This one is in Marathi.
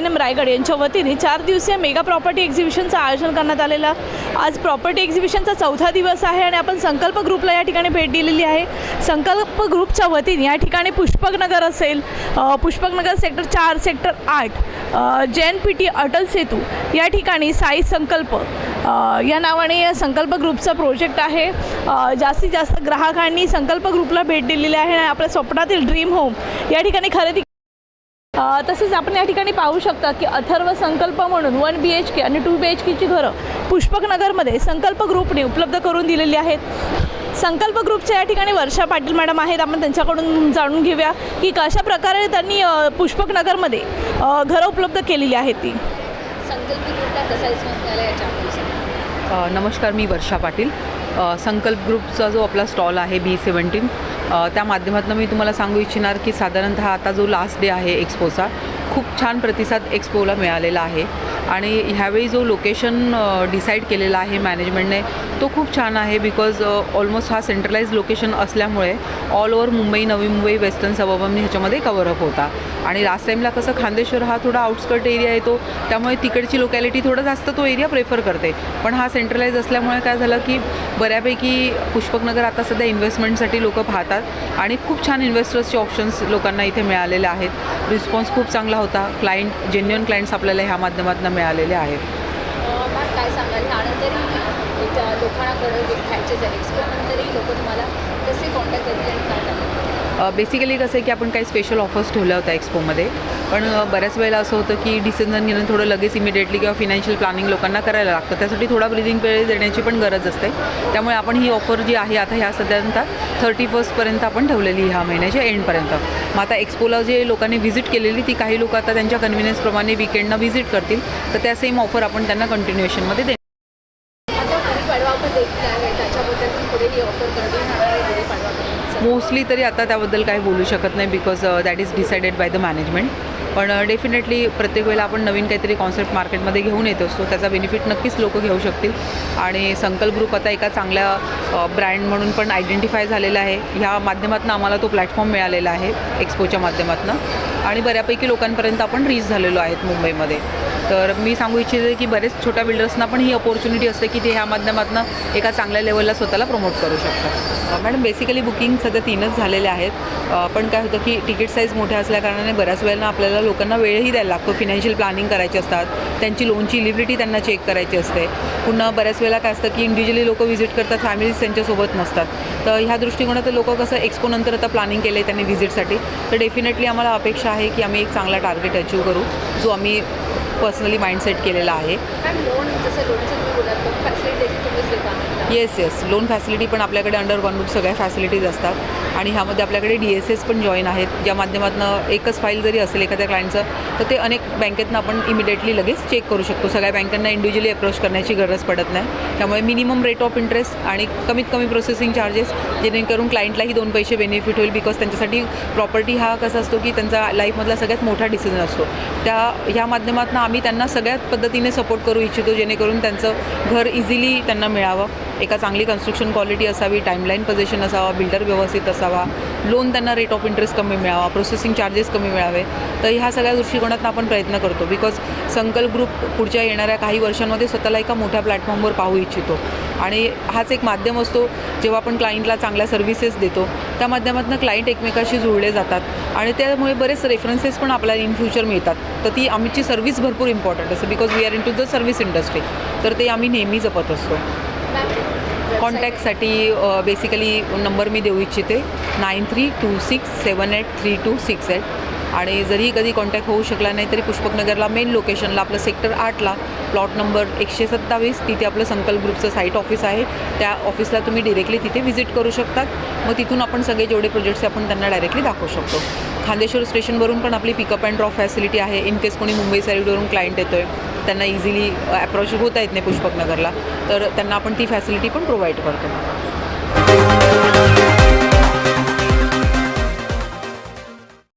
एन एम रायगड यांच्या वतीने चार दिवसीय मेगा प्रॉपर्टी एक्झिबिशनचं आयोजन करण्यात आलेलं आज प्रॉपर्टी एक्झिबिशनचा चौथा दिवस आहे आणि आपण संकल्प ग्रुपला या ठिकाणी भेट दिलेली आहे. संकल्प ग्रुपच्या वतीने या ठिकाणी पुष्पकनगर असेल पुष्पकनगर सेक्टर चार सेक्टर आठ J N P T Atal Setu या ठिकाणी साई संकल्प या नावाने या संकल्प ग्रुपचा प्रोजेक्ट आहे. जास्तीत जास्त ग्राहकांनी संकल्प ग्रुपला भेट दिलेली आहे आणि आपल्या स्वप्नातील ड्रीम होम या ठिकाणी खरेदी तसेच आपण या ठिकाणी पाहू शकता की अथर्व संकल्प म्हणून वन बी एच के आणि टू बी एच केची घरं पुष्पकनगरमध्ये संकल्प ग्रुपने उपलब्ध करून दिलेली आहेत. संकल्प ग्रुपच्या या ठिकाणी वर्षा पाटील मॅडम आहेत. आपण त्यांच्याकडून जाणून घेऊया की कशा प्रकारे त्यांनी पुष्पकनगरमध्ये घरं उपलब्ध केलेली आहेत ती. संकल्प ग्रुपला कसा नमस्कार मी वर्षा पाटील. संकल्प ग्रुपचा जो आपला स्टॉल आहे बी सेवन्टीन त्या माध्यमातून मी तुम्हाला सांगू इच्छिणार की साधारणतः आता जो लास्ट डे आहे एक्सपोचा खूप छान प्रतिसाद एक्सपोला मिळालेला आहे. आणि ह्यावेळी जो लोकेशन डिसाईड केलेला आहे मॅनेजमेंटने तो खूप छान आहे बिकॉज ऑलमोस्ट हा सेंट्रलाइज लोकेशन असल्यामुळे all over Mumbai Navi Mumbai western suburban ह्याच्यामध्ये कवरअप होता. आणि लास्ट टाईमला कसं खांदेश्वर हा थोडा आउटस्कर्ट एरिया येतो त्यामुळे तिकडची लोकॅलिटी थोडं जास्त तो एरिया प्रेफर करते. पण हा सेंट्रलाइज असल्यामुळे काय झालं की बऱ्यापैकी पुष्पकनगर आता सध्या इन्व्हेस्टमेंटसाठी लोकं पाहतात आणि खूप छान इन्व्हेस्टर्सचे ऑप्शन्स लोकांना इथे मिळालेले आहेत. रिस्पॉन्स खूप चांगला होता. क्लायंट जेन्युअन क्लायंट्स आपल्याला ह्या माध्यमातून मिळालेले आहेत. काय सांगाल? घ्यायचे जर नंतरही लोक तुम्हाला कसे कॉन्टॅक्ट करतील आणि काय बेसिकली कसं आहे की आपण काही स्पेशल ऑफर्स ठेवल्या होत्या एक्सपोमध्ये पण बऱ्याच वेळेला असं होतं की डिसिजन घेणं थोडं लगेच इमिडिएटली किंवा फिनान्शियल प्लॅनिंग लोकांना करायला लागतं. त्यासाठी थोडा ब्रिदिंग पिरियड देण्याची पण गरज असते. त्यामुळे आपण ही ऑफर जी आहे आता ह्या सध्यानंतर थर्टी फर्स्टपर्यंत आपण ठेवलेली ह्या महिन्याच्या एंडपर्यंत मग आता एक्सपोला जे लोकांनी व्हिजिट केलेली ती काही लोक आता त्यांच्या कन्व्हिनियन्सप्रमाणे विकेंडना व्हिजिट करतील. तर त्या सेम ऑफर आपण त्यांना कंटिन्युएशनमध्ये दे आता गुढीपाडवा पण देखील आहे त्याच्याबद्दल पण पुढे ही ऑफर करतील होणार गुढीपाडवा पण मोस्टली तरी आता त्याबद्दल काही बोलू शकत नाही because that is decided by the management पण uh, डेफिनेटली प्रत्येक वेळेला आपण नवीन काहीतरी कॉन्सेप्ट मार्केटमध्ये घेऊन येत असतो. त्याचा बेनिफिट नक्कीच लोक घेऊ शकतील. आणि संकल्प ग्रुप आता एका चांगल्या uh, ब्रँड म्हणून पण आयडेंटिफाय झालेला आहे. ह्या माध्यमातून आम्हाला तो प्लॅटफॉर्म मिळालेला आहे एक्सपोच्या माध्यमातून. आणि बऱ्यापैकी लोकांपर्यंत आपण रीच झालेलो आहेत मुंबईमध्ये. तर मी सांगू इच्छिते की बरेच छोट्या बिल्डर्सना पण ही अपॉर्च्युनिटी असते की ते ह्या माध्यमातून एका चांगल्या लेवलला स्वतःला प्रमोट करू शकतात. मॅडम बेसिकली बुकिंग सध्या तीनच झालेले आहेत. पण काय होतं की तिकीट साईज मोठ्या असल्याकारणाने बऱ्याच वेळेला आपल्याला लोकांना वेळही द्यायला लागतो. फिनान्शियल प्लॅनिंग करायची असतात. त्यांची लोनची इलिबिलिटी त्यांना चेक करायची असते. पुन्हा बऱ्याच वेळेला काय असतं की इंडिव्हिज्युअली लोक व्हिजिट करतात फॅमिलीज त्यांच्यासोबत नसतात. तर ह्या दृष्टिकोनात लोक कसं एक्सपो नंतर आता प्लॅनिंग केलं आहे त्यांनी व्हिजिटसाठी तर डेफिनेटली आम्हाला अपेक्षा आहे की आम्ही एक चांगला टार्गेट अचीव करू जो आम्ही पर्सनली माइंडसेट केलेला आहे. येस येस लोन फॅसिलिटी पण आपल्याकडे अंडर वन बुक सगळ्या फॅसिलिटीज असतात. आणि ह्यामध्ये आपल्याकडे डी एस एस पण जॉईन आहेत ज्या माध्यमातून एकच फाईल जरी असेल एखाद्या क्लायंटचं तर ते अनेक बँकेतनं आपण इमिडिएटली लगेच चेक करू शकतो. सगळ्या बँकांना इंडिव्हिज्युअली अप्रोच करण्याची गरज पडत नाही. त्यामुळे मिनिमम रेट ऑफ इंटरेस्ट आणि कमीत कमी प्रोसेसिंग चार्जेस जेणेकरून क्लायंटलाही दोन पैसे बेनिफिट होईल बिकॉज त्यांच्यासाठी प्रॉपर्टी हा कसा असतो की त्यांचा लाईफमधला सगळ्यात मोठा डिसिजन असतो. त्या ह्या माध्यमातून आम्ही त्यांना सगळ्यात पद्धतीने सपोर्ट करू इच्छितो जेणेकरून त्यांचं घर इझिली त्यांना मिळावं. एका चांगली कन्स्ट्रक्शन क्वालिटी असावी टाईमलाईन पोझिशन असावा बिल्डर व्यवस्थित असावा लोन त्यांना रेट ऑफ इंटरेस्ट कमी मिळावा प्रोसेसिंग चार्जेस कमी मिळावे तर ह्या सगळ्या दृष्टिकोनातून आपण प्रयत्न करतो. बिकॉज संकल्प ग्रुप पुढच्या येणाऱ्या काही वर्षांमध्ये स्वतःला एका मोठ्या प्लॅटफॉर्मवर पाहू इच्छितो. आणि हाच एक माध्यम असतो जेव्हा आपण क्लायंटला चांगल्या सर्व्हिसेस देतो त्या माध्यमातून क्लायंट एकमेकाशी जुळले जातात. आणि त्यामुळे बरेच रेफरन्सेस पण आपल्याला इन फ्युचर मिळतात. तर ती आमची सर्व्हिस भरपूर इम्पॉर्टंट असते. Because we are into the service industry तर ते आम्ही नेहमी जपत असतो. कॉन्टॅक्टसाठी बेसिकली नंबर मी देऊ इच्छिते. Nine three two six seven eight three two six eight. आणि जरी कधी कॉन्टॅक्ट होऊ शकला नाही तरी पुष्पकनगरला मेन लोकेशनला आपलं सेक्टर आठला. प्लॉट नंबर एकशे सत्तावीस. तिथे आपलं संकल्प ग्रुपचं साईट ऑफिस आहे. त्या ऑफिसला तुम्ही डिरेक्टली तिथे व्हिजिट करू शकतात. मग तिथून आपण सगळे जेवढे प्रोजेक्ट्स आपण त्यांना डायरेक्टली दाखवू शकतो. खांदेश्वर स्टेशनवरून पण आपली पिकअप अँड ड्रॉप फॅसिलिटी आहे. इन केस कोणी मुंबई साईडवरून क्लायंट येतो आहे त्यांना इझिली अप्रोच होता येत नाही पुष्पकनगरला. तर त्यांना आपण ती फॅसिलिटी पण प्रोव्हाइड करतो.